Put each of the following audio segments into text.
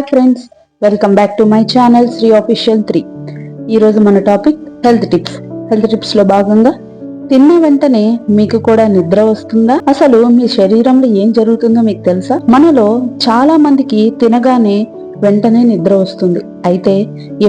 Hi friends welcome back to my channel Sri official three ఈరోజు మన topic health tips. Health టిప్స్లో భాగంగా తిన్న వెంటనే మీకు కూడా నిద్ర వస్తుందా? అసలు మీ శరీరంలో ఏం జరుగుతుందో మీకు తెలుసా? మనలో చాలా మందికి తినగానే వెంటనే నిద్ర వస్తుంది. అయితే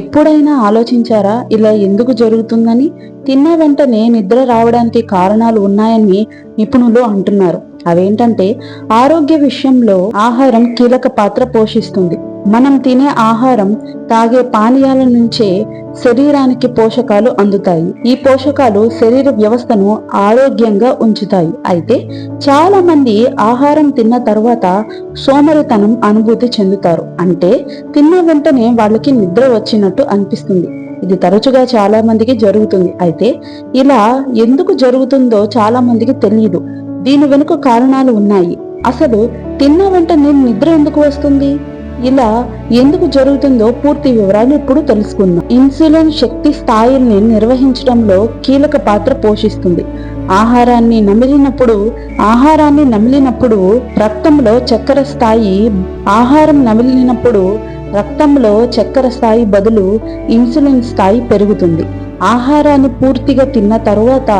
ఎప్పుడైనా ఆలోచించారా ఇలా ఎందుకు జరుగుతుందని? తిన్న వెంటనే నిద్ర రావడానికి కారణాలు ఉన్నాయని నిపుణులు అంటున్నారు. అవేంటంటే ఆరోగ్య విషయంలో ఆహారం కీలక పాత్ర పోషిస్తుంది. మనం తినే ఆహారం తాగే పానీయాల నుంచే శరీరానికి పోషకాలు అందుతాయి. ఈ పోషకాలు శరీర వ్యవస్థను ఆరోగ్యంగా ఉంచుతాయి. అయితే చాలా మంది ఆహారం తిన్న తర్వాత సోమరితనం అనుభూతి చెందుతారు. అంటే తిన్న వెంటనే వాళ్ళకి నిద్ర వచ్చినట్టు అనిపిస్తుంది. ఇది తరచుగా చాలా మందికి జరుగుతుంది. అయితే ఇలా ఎందుకు జరుగుతుందో చాలా మందికి తెలియదు దీని వెనుక కారణాలు ఉన్నాయి. అసలు తిన్న వెంటనే నిద్ర ఎందుకు వస్తుంది? ఇలా ఎందుకు జరుగుతుందో పూర్తి వివరాలు ఇప్పుడు తెలుసుకుందాం. ఇన్సులిన్ శక్తి స్థాయిల్ని నిర్వహించడంలో కీలక పాత్ర పోషిస్తుంది. ఆహారాన్ని నమిలినప్పుడు ఆహారాన్ని నమిలినప్పుడు రక్తంలో చక్కెర స్థాయి ఆహారం నమిలినప్పుడు రక్తంలో చక్కెర స్థాయి బదులు ఇన్సులిన్ స్థాయి పెరుగుతుంది. ఆహారాన్ని పూర్తిగా తిన్న తరువాత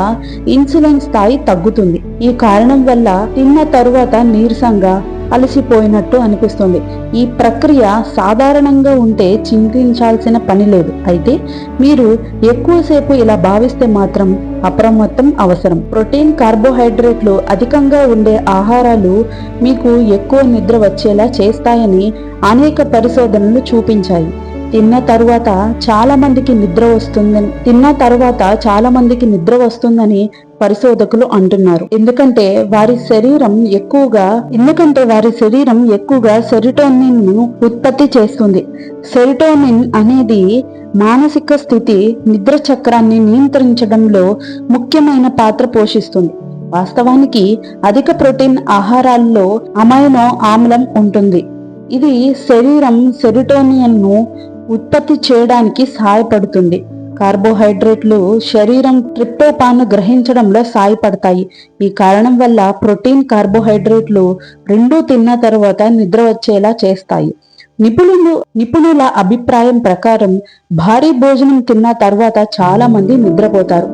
ఇన్సులిన్ స్థాయి తగ్గుతుంది. ఈ కారణం వల్ల తిన్న తరువాత నీరసంగా అలసిపోయినట్టు అనిపిస్తుంది. ఈ ప్రక్రియ సాధారణంగా ఉంటే చింతించాల్సిన పని లేదు. అయితే మీరు ఎక్కువసేపు ఇలా భావిస్తే మాత్రం అప్రమత్తం అవసరం. ప్రోటీన్ కార్బోహైడ్రేట్లు అధికంగా ఉండే ఆహారాలు మీకు ఎక్కువ నిద్ర వచ్చేలా చేస్తాయని అనేక పరిశోధనలు చూపించాయి. తిన్న తరువాత చాలా మందికి నిద్ర వస్తుందని తిన్న తరువాత చాలా మందికి నిద్ర వస్తుందని పరిశోధకులు అంటున్నారు. ఎందుకంటే వారి శరీరం ఎక్కువగా ఎందుకంటే వారి శరీరం ఎక్కువగా సెరిటోనిన్ను ఉత్పత్తి చేస్తుంది. సెరిటోనిన్ అనేది మానసిక స్థితి నిద్ర చక్రాన్ని నియంత్రించడంలో ముఖ్యమైన పాత్ర పోషిస్తుంది. వాస్తవానికి అధిక ప్రోటీన్ ఆహారాల్లో అమైనో ఆమ్లం ఉంటుంది. ఇది శరీరం సెరిటోనియన్ను ఉత్పత్తి చేయడానికి సహాయపడుతుంది. కార్బోహైడ్రేట్లు శరీరం ట్రిప్టోపాన్ను గ్రహించడంలో సాయపడతాయి ఈ కారణం వల్ల ప్రోటీన్ కార్బోహైడ్రేట్లు రెండూ తిన్న తర్వాత నిద్ర వచ్చేలా చేస్తాయి. నిపుణులు నిపుణుల అభిప్రాయం ప్రకారం భారీ భోజనం తిన్న తర్వాత చాలా మంది నిద్రపోతారు.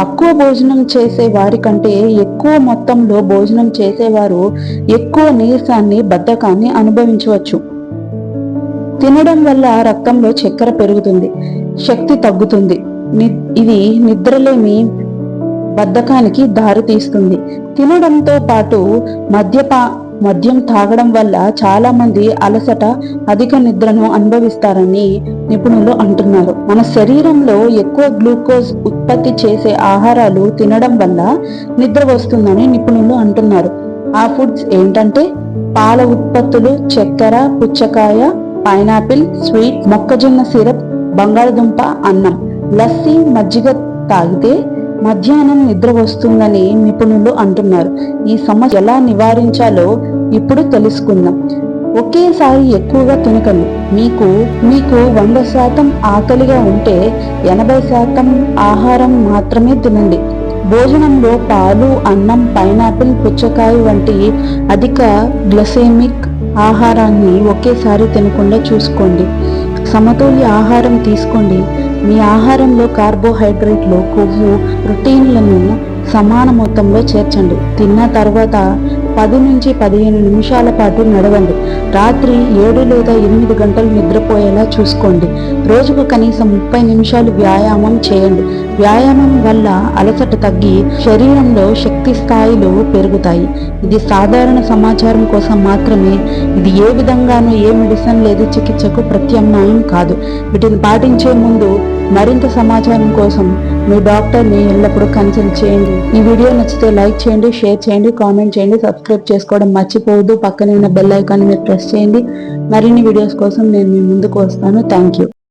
తక్కువ భోజనం చేసే వారి కంటే ఎక్కువ మొత్తంలో భోజనం చేసేవారు ఎక్కువ నీరసాన్ని బద్ధకాన్ని అనుభవించవచ్చు. తినడం వల్ల రక్తంలో చక్కెర పెరుగుతుంది శక్తి తగ్గుతుంది. ఇది నిద్రలేమి బద్ధకానికి దారితీస్తుంది తినడంతో పాటు మద్యపా మద్యం తాగడం వల్ల చాలా మంది అలసట అధిక నిద్రను అనుభవిస్తారని నిపుణులు అంటున్నారు. మన శరీరంలో ఎక్కువ గ్లూకోజ్ ఉత్పత్తి చేసే ఆహారాలు తినడం వల్ల నిద్ర వస్తుందని నిపుణులు అంటున్నారు. ఆ ఫుడ్స్ ఏంటంటే? పాల ఉత్పత్తులు చక్కెర పుచ్చకాయ పైనాపిల్ స్వీట్ మొక్కజొన్న సిరప్ బంగాళదుంప అన్నం. లస్సీ మజ్జిగ తాగితే మధ్యాహ్నం నిద్ర వస్తుందని నిపుణులు అంటున్నారు. ఈ సమస్య ఎలా నివారించాలో ఇప్పుడు తెలుసుకుందాం. ఒకేసారి ఎక్కువగా తినకండి. మీకు మీకు వంద శాతం ఆకలిగా ఉంటే ఎనభై శాతం ఆహారం మాత్రమే తినండి. భోజనంలో పాలు అన్నం పైనాపిల్ పుచ్చకాయ వంటి అధిక గ్లసేమిక్ ఆహారాన్ని ఒకేసారి తినకుండా చూసుకోండి. సమతుల్య ఆహారం తీసుకోండి. మీ ఆహారంలో కార్బోహైడ్రేట్లు కొవ్వు ప్రోటీన్లను సమాన మొత్తంలో చేర్చండి. తిన్న తర్వాత పది నుంచి పదిహేను నిమిషాల పాటు నడవండి. రాత్రి ఏడు లేదా ఎనిమిది గంటలు నిద్రపోయేలా చూసుకోండి. రోజుకు కనీసం ముప్పై నిమిషాలు వ్యాయామం చేయండి. వ్యాయామం వల్ల అలసట తగ్గి శరీరంలో శక్తి స్థాయిలు పెరుగుతాయి. ఇది సాధారణ సమాచారం కోసం మాత్రమే. ఇది ఏ విధంగానూ ఏ మెడిసిన్ లేదా చికిత్సకు ప్రత్యామ్నాయం కాదు. వీటిని పాటించే ముందు మరింత సమాచారం కోసం మీ డాక్టర్ని ఎల్లప్పుడూ కన్సల్ట్ చేయండి. ఈ వీడియో నచ్చితే లైక్ చేయండి షేర్ చేయండి కామెంట్ చేయండి సబ్స్క్రైబ్ చేసుకోవడం మర్చిపోవద్దు. పక్కనే ఉన్న బెల్ ఐకాన్ మీరు ప్రెస్ చేయండి. మరిన్ని వీడియోస్ కోసం నేను మీ ముందుకు వస్తాను. Thank you